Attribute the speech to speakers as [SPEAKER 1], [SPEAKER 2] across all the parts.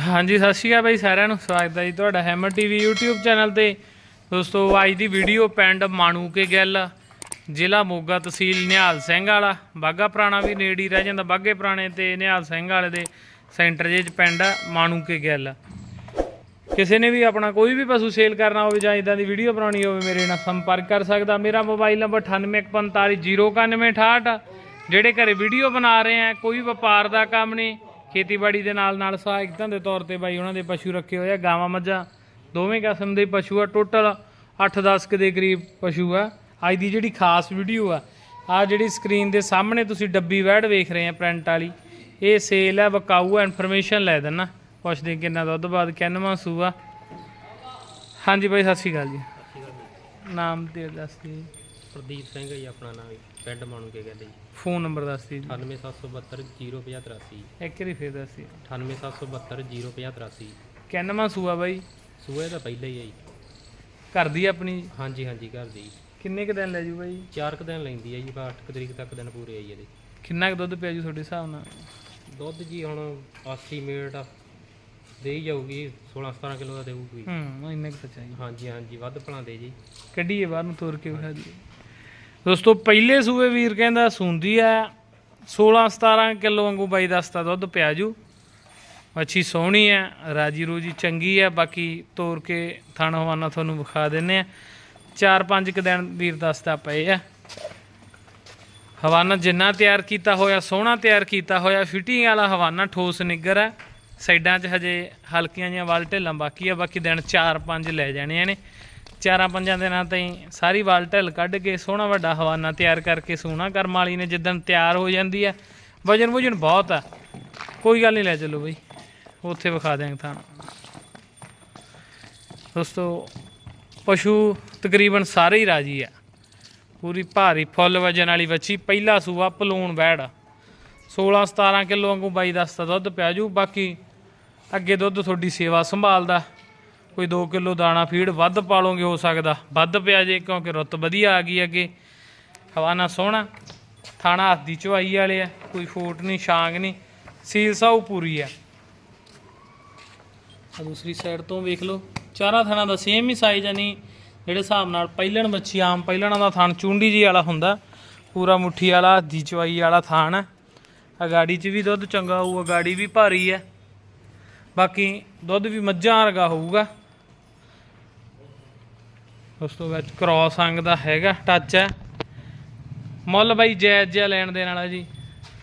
[SPEAKER 1] ਹਾਂਜੀ, ਸਤਿ ਸ਼੍ਰੀ ਅਕਾਲ ਬਾਈ ਸਾਰਿਆਂ ਨੂੰ। ਸਵਾਗਤ ਹੈ ਜੀ ਤੁਹਾਡਾ ਹੈਮਰ ਟੀਵੀ YouTube ਚੈਨਲ ਤੇ। ਦੋਸਤੋ, ਅੱਜ ਦੀ ਵੀਡੀਓ ਪਿੰਡ ਮਾਣੂਕੇ ਗਿੱਲ, ਜ਼ਿਲ੍ਹਾ ਮੋਗਾ ਤਹਿਸੀਲ ਨਿਹਾਲ ਸਿੰਘ ਵਾਲਾ। ਬਾਗਾ ਪੁਰਾਣਾ ਵੀ ਨੇੜੇ ਹੀ ਰਹਿ ਜਾਂਦਾ ਬਾਗੇ ਪੁਰਾਣੇ ਤੇ ਨਿਹਾਲ ਸਿੰਘ ਵਾਲੇ ਦੇ ਸੈਂਟਰ ਜੇ ਚ ਪਿੰਡ ਆ ਮਾਣੂਕੇ ਗਿੱਲ। ਕਿਸੇ ਨੇ ਵੀ ਆਪਣਾ ਕੋਈ ਵੀ ਪਸ਼ੂ ਸੇਲ ਕਰਨਾ ਹੋਵੇ ਜਾਂ ਇਦਾਂ ਦੀ ਵੀਡੀਓ ਬਣਾਉਣੀ ਹੋਵੇ, ਮੇਰੇ ਨਾਲ ਸੰਪਰਕ ਕਰ ਸਕਦਾ। ਮੇਰਾ ਮੋਬਾਈਲ ਨੰਬਰ 9845099168 ਜਿਹੜੇ ਘਰੇ ਵੀਡੀਓ ਬਣਾ ਰਹੇ ਆ, ਕੋਈ ਵਪਾਰ ਦਾ ਕੰਮ ਨਹੀਂ। ਖੇਤੀਬਾੜੀ ਦੇ ਨਾਲ ਨਾਲ ਸਹਾਇਕਤਾ ਦੇ ਤੌਰ ਤੇ ਬਾਈ ਉਹਨਾਂ ਦੇ ਪਸ਼ੂ ਰੱਖੇ ਹੋਏ ਆ, ਗਾਵਾਂ, ਮੱਝਾਂ, ਦੋਵੇਂ ਕਿਸਮ ਦੇ ਪਸ਼ੂ ਆ। ਟੋਟਲ 8-10 ਕੁ ਦੇ ਕਰੀਬ ਪਸ਼ੂ ਆ। ਅੱਜ ਦੀ ਜਿਹੜੀ ਖਾਸ ਵੀਡੀਓ ਆ ਆ ਜਿਹੜੀ ਸਕਰੀਨ ਦੇ ਸਾਹਮਣੇ ਤੁਸੀਂ ਡੱਬੀ ਵੈੜ ਵੇਖ ਰਹੇ ਆ ਪ੍ਰਿੰਟ ਵਾਲੀ। ਇਹ ਸੇਲ ਹੈ ਬਕਾਊ ਆ ਇਨਫੋਰਮੇਸ਼ਨ ਲੈ ਦੇਣਾ ਪੁੱਛਦੇ ਕਿੰਨਾ ਦੁੱਧ ਬਾਅਦ ਕਿੰਨਵਾਂ ਸੂਆ ਹਾਂਜੀ ਬਾਈ, ਸਤਿ ਸ਼੍ਰੀ ਅਕਾਲ ਜੀ। ਨਾਮ ਤੇ ਦੱਸ ਦਿਓ।
[SPEAKER 2] ਪ੍ਰਦੀਪ ਸਿੰਘ ਜੀ ਆਪਣਾ ਨਾਮ ਪਿੰਡ ਮਾਣੂ ਕੇ ਕਹਿੰਦੇ ਜੀ।
[SPEAKER 1] ਫੋਨ ਨੰਬਰ ਦੱਸ ਦਿਓ ਜੀ।
[SPEAKER 2] 98772
[SPEAKER 1] ਇੱਕ ਵਾਰੀ ਫੇਰ ਦੱਸ ਦਿਓ।
[SPEAKER 2] 98772
[SPEAKER 1] ਕਿੰਨਵਾਂ ਸੂਆ ਬਾਈ?
[SPEAKER 2] ਸੂਏ ਦਾ ਪਹਿਲਾਂ ਹੀ ਹੈ ਜੀ।
[SPEAKER 1] ਘਰ ਦੀ ਆਪਣੀ?
[SPEAKER 2] ਹਾਂਜੀ ਹਾਂਜੀ ਘਰ ਦੀ।
[SPEAKER 1] ਕਿੰਨੇ ਕ ਦਿਨ ਲੈ ਜੂ ਬਾਈ?
[SPEAKER 2] ਚਾਰ ਕੁ ਦਿਨ ਲੈਂਦੀ ਹੈ ਜੀ ਬਸ 8 ਤਰੀਕ ਤੱਕ ਦਿਨ ਪੂਰੇ ਆ ਜੀ ਇਹਦੇ।
[SPEAKER 1] ਕਿੰਨਾ ਕੁ ਦੁੱਧ ਪਿਆ ਜੂ ਤੁਹਾਡੇ ਹਿਸਾਬ ਨਾਲ?
[SPEAKER 2] ਦੁੱਧ ਜੀ ਹੁਣ 80 ਮਿੰਟ ਦੇ ਹੀ ਜਾਊਗੀ 16 17 ਕਿਲੋ ਦਾ ਦੇਊਗੀ।
[SPEAKER 1] ਹੂੰ ਇੰਨਾ ਕੁ ਚਾਹੀਦਾ
[SPEAKER 2] ਹਾਂਜੀ ਹਾਂਜੀ ਵੱਧ ਭਲਾਂ ਦੇ ਜੀ।
[SPEAKER 1] ਕੱਢੀਏ ਬਾਹਰ ਨੂੰ ਤੋਰ ਕੇ ਵਿਖਾ ਦਈਏ। ਦੋਸਤੋ, ਪਹਿਲੇ ਸੂਏ ਵੀਰ ਕਹਿੰਦਾ ਸੁੰਦੀ ਆ 16 17 ਕਿਲੋ ਵਾਂਗੂ ਬਾਈ ਦਸਤਾ ਦੁੱਧ ਪਿਆ ਜੂ। ਅੱਛੀ ਸੋਹਣੀ ਆ, ਰਾਜੀ ਰੋਜੀ ਚੰਗੀ ਆ, ਬਾਕੀ ਤੋਰ ਕੇ ਥਣ ਹਵਾਨਾ ਤੁਹਾਨੂੰ ਵਿਖਾ ਦਿੰਨੇ ਆ। ਚਾਰ ਪੰਜ ਕੁ ਦਿਨ ਵੀਰ ਦਸਤਾ ਪਏ ਆ। ਹਵਾਨਾ ਜਿੰਨਾ ਤਿਆਰ ਕੀਤਾ ਹੋਇਆ, ਸੋਹਣਾ ਤਿਆਰ ਕੀਤਾ ਹੋਇਆ, ਫਿਟਿੰਗ ਵਾਲਾ ਹਵਾਨਾ ਠੋਸ ਨਿੱਗਰ ਆ। ਸਾਈਡਾਂ 'ਚ ਹਜੇ ਹਲਕੀਆਂ ਜਿਹੀਆਂ ਵਾਲ ਢਿੱਲਾਂ ਬਾਕੀ ਆ, ਬਾਕੀ ਦਿਨ 4-5 ਲੈ ਜਾਣੇ ਨੇ। ਚਾਰਾਂ ਪੰਜਾਂ ਦਿਨਾਂ ਤਾਈਂ ਸਾਰੀ ਵਾਲ ਢਿੱਲ ਕੱਢ ਕੇ ਸੋਹਣਾ ਵੱਡਾ ਹਵਾਨਾ ਤਿਆਰ ਕਰਕੇ ਸੋਹਣਾ ਕਰਮ ਵਾਲੀ ਨੇ ਜਿੱਦਣ ਤਿਆਰ ਹੋ ਜਾਂਦੀ ਆ ਵਜਨ ਵਜਨ ਬਹੁਤ ਆ। ਕੋਈ ਗੱਲ ਨਹੀਂ ਲੈ ਚੱਲੋ ਬਈ, ਉੱਥੇ ਵਿਖਾ ਦਿਆਂਗੇ ਤੁਹਾਨੂੰ। ਦੋਸਤੋ, ਪਸ਼ੂ ਤਕਰੀਬਨ ਸਾਰੇ ਹੀ ਰਾਜੀ ਆ। ਪੂਰੀ ਭਾਰੀ ਫੁੱਲ ਵਜਨ ਵਾਲੀ ਵੱਛੀ, ਪਹਿਲਾ ਸੂਆ ਪਲੂਣ ਬੈੜ 16 17 ਕਿਲੋ ਵਾਂਗੂ ਬਾਈ ਦੱਸਦਾ ਦੁੱਧ ਪਿਆ ਜੂ, ਬਾਕੀ ਅੱਗੇ ਦੁੱਧ ਤੁਹਾਡੀ ਸੇਵਾ ਸੰਭਾਲਦਾ। ਕੋਈ 2 ਕਿਲੋ ਦਾਣਾ ਫੀਡ ਵੱਧ ਪਾ ਪਾਲੋਗੇ ਹੋ ਸਕਦਾ। ਵੱਧ ਪਿਆ ਜੇ ਕਿਉਂਕਿ ਰੁੱਤ ਵਧੀਆ ਆ ਗਈ ਅੱਗੇ। ਹਵਾਨਾ ਸੋਹਣਾ। ਥਾਣਾ ਹੱਥ ਦੀ ਚਵਾਈ ਵਾਲੇ ਆ। ਕੋਈ ਫੋਟ ਨਹੀਂ ਛਾਂਗ ਨਹੀਂ ਸੀਲ ਸਾਊ ਪੂਰੀ ਆ। ਆ ਦੂਸਰੀ ਸਾਈਡ ਤੋਂ ਵੇਖ ਲਓ। ਚਾਰਾਂ ਥਾਣਾ ਦਾ ਸੇਮ ਹੀ ਸਾਈਜ਼ ਆ ਨਹੀਂ ਜਿਹੜੇ ਹਿਸਾਬ ਨਾਲ ਪਹਿਲਣ ਮੱਛੀ, ਆਮ ਪਹਿਲਣਾ ਦਾ ਥਾਣ ਚੁੰਡੀ ਜੀ ਵਾਲਾ ਹੁੰਦਾ। ਪੂਰਾ ਮੁੱਠੀ ਵਾਲਾ, ਹੱਥ ਦੀ ਚਵਾਈ ਵਾਲਾ ਥਾਣ ਆ। ਆ 'ਚ ਵੀ ਦੁੱਧ ਚੰਗਾ ਹੋਊਗਾ ਗਾੜੀ ਵੀ ਭਾਰੀ ਹੈ ਬਾਕੀ ਦੁੱਧ ਵੀ ਮੱਝਾਂ ਵਰਗਾ ਹੋਊਗਾ। ਉਸ ਤੋਂ ਵਿੱਚ ਕ੍ਰਾਸ ਅੰਗ ਦਾ ਹੈਗਾ ਟੱਚ ਹੈ। ਮੁੱਲ ਬਾਈ ਜਾਇਜ਼ ਜਿਹਾ ਲੈਣ ਦੇ ਨਾਲ ਜੀ।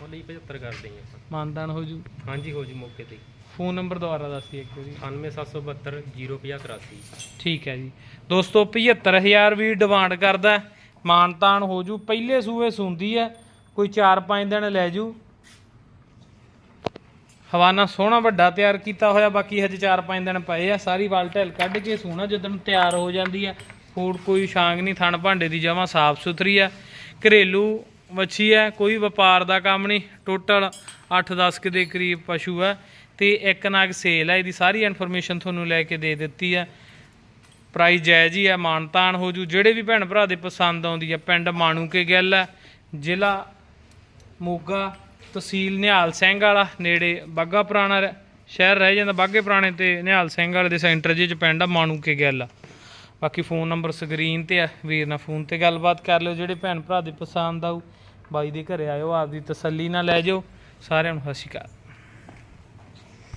[SPEAKER 2] ਉਹ ਲਈ 75 ਕਰਦੇ ਜੀ ਆਪਾਂ।
[SPEAKER 1] ਮਾਨਦਾਨ ਹੋ ਜੂ।
[SPEAKER 2] ਹਾਂਜੀ ਹੋ ਜੀ ਮੌਕੇ ਤੇ।
[SPEAKER 1] ਫੋਨ ਨੰਬਰ ਦੁਬਾਰਾ ਦੱਸੀ ਇੱਕ ਵਾਰੀ।
[SPEAKER 2] 98772 0583
[SPEAKER 1] ਠੀਕ ਹੈ ਜੀ। ਦੋਸਤੋ 75000 ਵੀ ਡਿਮਾਂਡ ਕਰਦਾ ਹੈ। ਮਾਨਤਾਨ ਹੋ ਜੂ। ਪਹਿਲੇ ਸੂਏ ਸੁੰਦੀ ਹੈ। ਕੋਈ 4-5 ਦਿਨ ਲੈ ਜੂ। ਹਵਾਨਾ ਸੋਹਣਾ ਵੱਡਾ ਤਿਆਰ ਕੀਤਾ ਹੋਇਆ। ਬਾਕੀ ਹਜੇ 4-5 ਦਿਨ ਪਏ ਆ। ਸਾਰੀ ਵਾਲ ਢਿੱਲ ਕੱਢ ਕੇ ਸੋਹਣਾ ਜਦੋਂ ਤਿਆਰ ਹੋ ਜਾਂਦੀ ਆ ਹੋਰ ਕੋਈ ਛਾਂਗ ਨਹੀਂ, ਥਣ ਭਾਂਡੇ ਦੀ ਜਮਾ ਸਾਫ਼ ਸੁਥਰੀ ਆ। ਘਰੇਲੂ ਵੱਛੀ ਆ, ਕੋਈ ਵਪਾਰ ਦਾ ਕੰਮ ਨਹੀਂ, ਟੋਟਲ 8-10 ਕੁ ਦੇ ਕਰੀਬ ਪਸ਼ੂ ਆ ਤੇ ਇੱਕ ਨਾਗ ਸੇਲ ਆ, ਇਹਦੀ ਸਾਰੀ ਇਨਫੋਰਮੇਸ਼ਨ ਤੁਹਾਨੂੰ ਲੈ ਕੇ ਦੇ ਦਿੱਤੀ ਆ। ਪ੍ਰਾਈਸ ਜਾਇਜ਼ ਹੀ ਆ, ਮਾਨਤਾਨ ਹੋ ਜੂ, ਜਿਹੜੇ ਵੀ ਭੈਣ ਭਰਾ ਦੇ ਪਸੰਦ ਆਉਂਦੀ ਆ, ਪਿੰਡ ਮਾਣੂਕੇ ਗਿੱਲ ਆ, ਜ਼ਿਲ੍ਹਾ ਮੋਗਾ ਤਹਿਸੀਲ ਨਿਹਾਲ ਸਿੰਘ ਵਾਲਾ, ਨੇੜੇ ਬਾਗਾ ਪੁਰਾਣਾ ਰ- ਸ਼ਹਿਰ ਰਹਿ ਜਾਂਦਾ ਬਾਗੇ ਪੁਰਾਣੇ ਤੇ ਨਿਹਾਲ ਸਿੰਘ ਵਾਲੇ ਦੇ ਸੈਂਟਰ ਜਿਹੇ ਚ ਪਿੰਡ ਆ ਮਾਣੂਕੇ ਗਿੱਲ ਆ। ਬਾਕੀ ਫੋਨ ਨੰਬਰ ਸਕਰੀਨ ਤੇ ਆ, ਵੀਰ ਨਾਲ ਫੋਨ ਤੇ ਗੱਲਬਾਤ ਕਰ ਲਿਓ, ਜਿਹੜੇ ਭੈਣ ਭਰਾ ਦੇ ਪਸੰਦ ਆਊ, ਬਾਈ ਦੇ ਘਰੇ ਆਇਓ, ਆਪਦੀ ਤਸੱਲੀ ਨਾਲ ਲੈ ਜਾਓ, ਸਾਰਿਆਂ ਨੂੰ ਸਤਿ ਸ਼੍ਰੀ ਅਕਾਲ।